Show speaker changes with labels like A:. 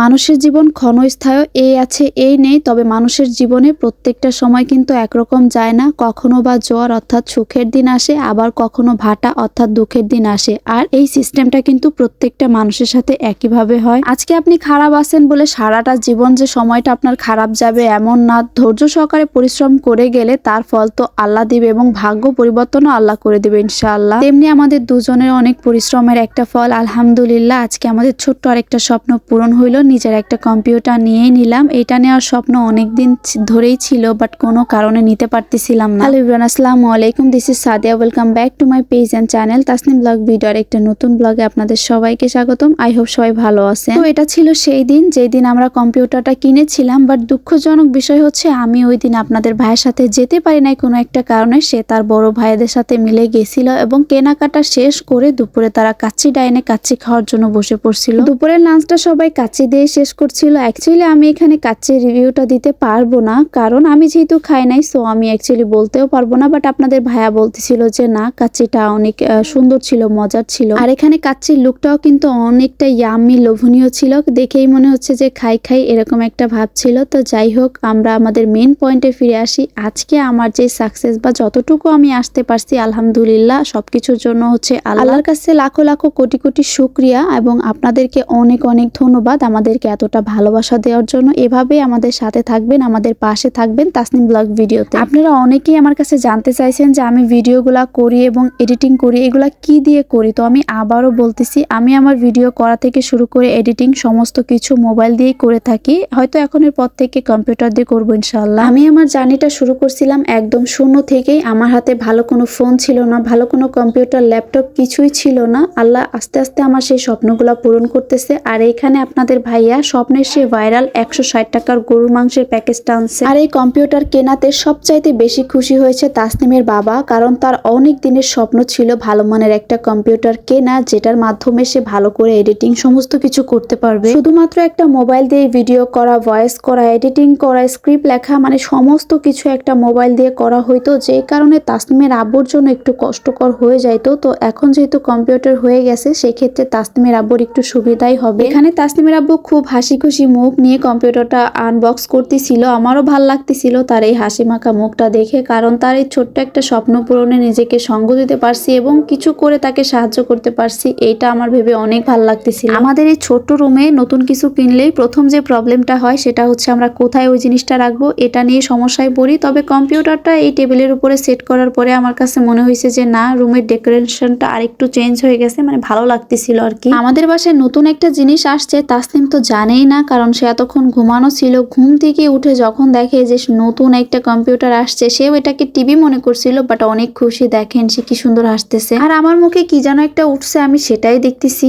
A: মানুষের জীবন ক্ষণস্থায়ী এই আছে, এই নেই, তবে মানুষের জীবনে প্রত্যেকটা সময় কিন্তু একরকম যায় না। কখনো বা জ্বর অর্থাৎ সুখের দিন আসে, আবার কখনো ভাটা অর্থাৎ দুঃখের দিন আসে। আর এই সিস্টেমটা কিন্তু প্রত্যেকটা মানুষের সাথে একইভাবে হয়। আজকে আপনি খারাপ আছেন বলে সারাটা জীবন যে সময়টা আপনার খারাপ যাবে এমন না। ধৈর্য সহকারে পরিশ্রম করে গেলে তার ফল তো আল্লাহ দিবে এবং ভাগ্য পরিবর্তনও আল্লাহ করে দিবে ইনশাআল্লাহ। তেমনি আমাদের দুজনের অনেক পরিশ্রমের একটা ফল, আলহামদুলিল্লাহ, আজকে আমাদের ছোট্ট আরেকটা স্বপ্ন পূরণ হইল। নিজের একটা কম্পিউটার নিয়েই নিলাম। এটা নেওয়ার স্বপ্ন অনেক দিন ধরেই ছিল বাট কোনো কারণে নিতে পারতেছিলাম না। হ্যালো ইব্রান আসসালামু আলাইকুম। This is Sadia. Welcome back to my page and channel Tasnim blog ভিডিওর একটা নতুন ব্লগে আপনাদের সবাইকে স্বাগতম। আই হোপ সবাই ভালো আছেন। তো এটা ছিল সেই দিন, যেই দিন আমরা কম্পিউটারটা কিনেছিলাম বাট দুঃখজনক বিষয় হচ্ছে, আমি ওই দিন আপনাদের ভাইয়ের সাথে যেতে পারি নাই কোনো একটা কারণে। সে তার বড় ভাইদের সাথে মিলে গেছিল এবং কেনাকাটা শেষ করে দুপুরে তারা কাচ্চি ডাইনে কাচ্চি খাওয়ার জন্য বসে পড়ছিল। দুপুরের লাঞ্চটা সবাই কাচ্চি দিয়ে শেষ করছিল। অ্যাকচুয়ালি আমি এখানে কাচ্চির রিভিউটা দিতে পারব না। কারণ আমি যেহেতু খাই নাই সো আমি অ্যাকচুয়ালি বলতেও পারব না। বাট আপনাদের ভাইয়া বলতেছিল যে, না, কাচ্চিটা অনেক সুন্দর ছিল, মজার ছিল। আর এখানে কাচ্চির লুকটাও কিন্তু অনেকটা ইয়ামি লোভনীয় ছিল। দেখেই মনে হচ্ছে যে, খাই খাই, এরকম একটা ভাব ছিল। তো যাই হোক, আমরা আমাদের মেন পয়েন্টে ফিরে আসি। আজকে আমার যে সাকসেস বা যতটুকু আমি আসতে পারছি, আলহামদুলিল্লাহ, সবকিছুর জন্য হচ্ছে আল্লাহর কাছে লাখো লাখো কোটি কোটি শুক্রিয়া। এবং আপনাদেরকে অনেক অনেক ধন্যবাদ। আমাদেরকে এতটা ভালোবাসা দেওয়ার জন্য এভাবেই আমাদের সাথে থাকবেন, আমাদের পাশে থাকবেন তাসনিম ব্লগ ভিডিওতে। আপনারা অনেকেই আমার কাছে জানতে চাইছেন যে আমি ভিডিওগুলা করি এবং এডিটিং করি, এগুলা কি দিয়ে করি? তো আমি আবারও বলতেছি, আমি আমার ভিডিও করা থেকে শুরু করে এডিটিং সমস্ত কিছু মোবাইল দিয়েই করে থাকি। হয়তো এখনের পর থেকে কম্পিউটার দিয়ে করব ইনশাল্লাহ আমি আমার জার্নিটা শুরু করছিলাম একদম শূন্য থেকেই। আমার হাতে ভালো কোনো ফোন ছিল না, ভালো কোনো কম্পিউটার, ল্যাপটপ কিছুই ছিল না। আল্লাহ আস্তে আস্তে আমার সেই স্বপ্নগুলো পূরণ করতেছে। আর এইখানে আপনাদের ভাইয়া, স্বপ্নের সে ভাইরাল একশো ষাট টাকার গরুর মাংসের প্যাকেজটা আনছে আর এই কম্পিউটার কেনাতে সবচাইতে বেশি খুশি হয়েছে তাসনিমের বাবা, কারণ তার অনেক দিনের স্বপ্ন ছিল ভালো মানের একটা কম্পিউটার কেনা, যেটার মাধ্যমে সে ভালো করে এডিটিং সমস্ত কিছু করতে পারবে। শুধুমাত্র একটা মোবাইল দিয়ে ভিডিও করা, ভয়েস করা, এডিটিং করা, স্ক্রিপ্ট লেখা মানে সমস্ত কিছু একটা মোবাইল দিয়ে করা হইতো, যে কারণে তাসনিমের আব্বুর জন্য একটু কষ্টকর হয়ে যাইতো। তো এখন যেহেতু কম্পিউটার হয়ে গেছে, সেক্ষেত্রে তাসনিমের আব্বুর একটু সুবিধাই হবে। এখানে তাসনিমের আব্বু খুব হাসি খুশি মুখ নিয়ে কম্পিউটারটা আনবক্স করতেছিল। আমারও ভালো লাগতেছিল তার এই হাসি মাখা মুখটা দেখে, কারণ তার এই ছোট্ট একটা স্বপ্ন পূরণে নিজেকে সঙ্গ দিতে পারছি এবং কিছু করে তাকে সাহায্য করতে পারছি, এইটা আমার ভেবে অনেক ভালো লাগতেছিল। আমাদের এই ছোট্ট রুমে নতুন কিছু কিনলেই প্রথম যে প্রবলেমটা হয় সেটা হচ্ছে আমরা কোথায় ওই জিনিসটা রাখব, এটা নিয়ে সমস্যায় পড়ি। তবে কম্পিউটারটা এই টেবিলের উপরে সেট করার পরে আমার কাছে মনে হয়েছে যে, না রুমের ডেকোরেশনটা আরেকটু চেঞ্জ হয়ে গেছে। মানে ভালো লাগতেছিল আর কি। আমাদের বাসায় নতুন একটা জিনিস আসছে তাসলিম তো জানেই না, কারণ সে এতক্ষণ ঘুমানো ছিল। ঘুম থেকে উঠে যখন দেখে যে নতুন একটা কম্পিউটার আসছে, সেও এটাকে টিভি মনে করছিল বাট অনেক খুশি দেখেন সে কি সুন্দর হাসতেছে আর আমার মুখে কি যেন একটা উঠছে, আমি সেটাই দেখতেছি।